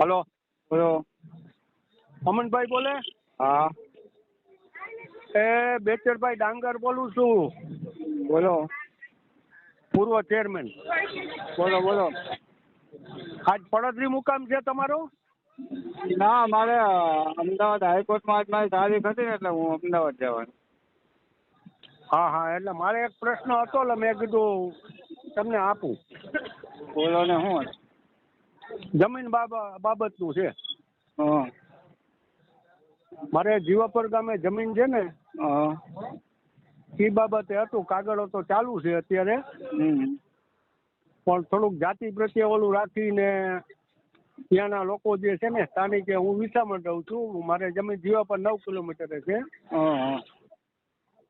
Hello. બોલો અમનભાઈ બોલે? હા. એ બેચરભાઈ ડાંગર બોલું છું. બોલો. પૂર્વ ચેરમેન. બોલો બોલો. આજ પડદરી મુકામ છે તમારો? ના મારે અમદાવાદ હાઈકોર્ટમાં આજ મારી તારીખ હતી ને એટલે હું અમદાવાદ જવાનું. હા હા એટલે મારે એક પ્રશ્ન હતો એટલે મેં કીધું તમને આપું. બોલો ને શું જમીન બાબા બાબતનું છે. મારે જીવાપર ગામે જમીન છે ને એ બાબતે હતું. કાગળો તો ચાલુ છે અત્યારે. પણ થોડુંક જાતિ પ્રત્યે ઓલું રાખીને ત્યાંના લોકો જે છે ને સ્થાનિકે હું વિસામણ રહું છું. મારે જમીન જીવા પર નવ કિલોમીટરે છે.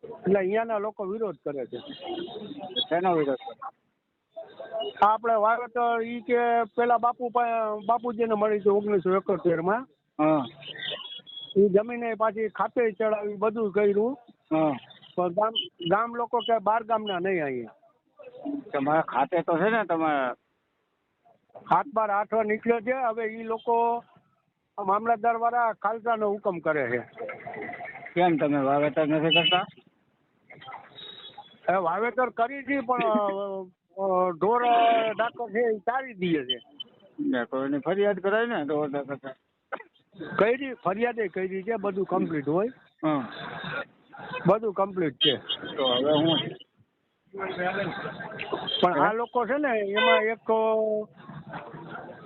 એટલે અહીંયાના લોકો વિરોધ કરે છે. શેનો વિરોધ? આપણે વાવેતર ઈ કે પેલા બાપુ બાપુજી બાપુજીને મળી છે ઓગણીસો એકોતેરમાં એ જમીને પાછી ખાતે ચડાવી બધું કર્યું. પણ ગામ ગામ લોકો કે બાર ગામના નહીં અહીંયા. તમારા ખાતે તો છે ને તમારા? હાથ બાર આઠવા નીકળ્યો છે હવે ઈ લોકો મામલતદાર વાળા ખાલસાનો હુકમ કરે છે. કેમ તમે વાવેતર નથી કરતા? વાવેતર કરી છે પણ ઢોર ડાક્ટર છે એ ચારી દે છે. ને કોઈની ફરિયાદ કરાય ને ઢોર ડાક્ટર કરતા કઈ એ કરી છે બધું કમ્પ્લીટ હોય. બધું કમ્પ્લીટ છે. તો હવે હું? પણ આ લોકો છે ને એમાં એક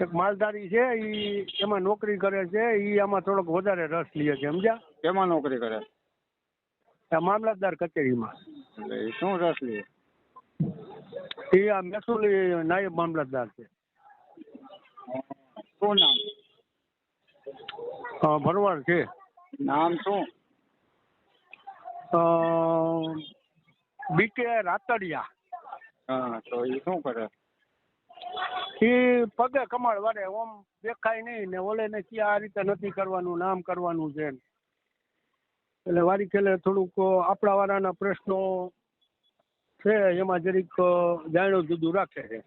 એક માલધારી છે ઈ એમાં નોકરી કરે છે ઈ આમાં થોડોક વધારે રસ લે છે સમજ્યા? કેમાં નોકરી કરે? આ મામલતદાર કચેરીમાં. શું રસ લે? એ આ મહેસૂલી નાયબ મામલતદાર છે. શું નામ? અ, ભરવાડ છે. નામ શું? બીકે રાતડિયા. હા તો એ શું કરે? એ પગે કમાડ વાળે ઓમ દેખાય નહીં ને ઓલે ને કે આ રીતે નથી કરવાનું નામ કરવાનું છે. એટલે વારી ખેલે થોડુંક આપણા વાળાના પ્રશ્નો છે એમાં જરીક જાણ્યું જુદું રાખે છે.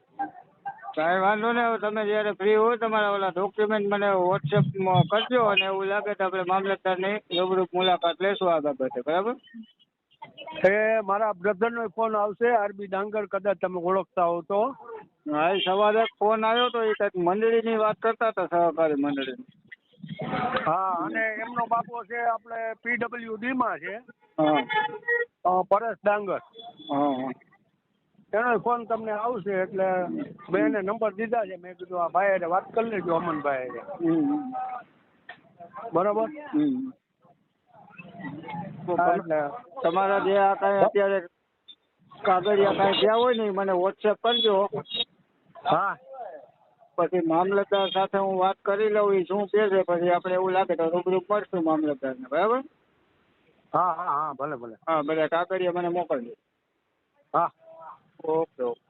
કાંઈ વાંધો નહીં હવે તમે જ્યારે ફ્રી હોય તમારા ઓલા ડોક્યુમેન્ટ મને વોટ્સએપમાં કરજો અને એવું લાગે તો આપણે મામલતદારની રૂબરૂ મુલાકાત લેશું આ બાબતે બરાબર? એ મારા બ્રધરનો ફોન આવશે આરબી ડાંગર કદાચ તમે ઓળખતા હો તો. હા સવારે ફોન આવ્યો તો એ કંઈક મંડળીની વાત કરતા હતા સહકારી મંડળીની. હા અને એમનો બાપો છે આપણે પીડબ્લ્યુડી માં છે. હા. પરેશ ડાંગર. હા. એનો ફોન તમને આવશે એટલે મેં એને નંબર દીધા છે. મેં કીધું આ ભાઈ હારે વાત કરી લેજો અમનભાઈ હારે. હમ. બરાબર? એટલે તમારા જે આ કાંઈ અત્યારે કાગળિયા કાંઈ ગયા હોય ને મને વોટ્સએપ કરજો. હા. પછી મામલતદાર સાથે હું વાત કરી લઉં એ શું કે છે પછી આપણે એવું લાગે તો રૂબરૂ મળશું મામલતદારને બરાબર? હા હા હા ભલે ભલે. હા બધા કાગળિયા મને મોકલજો. હા ઓકે ઓકે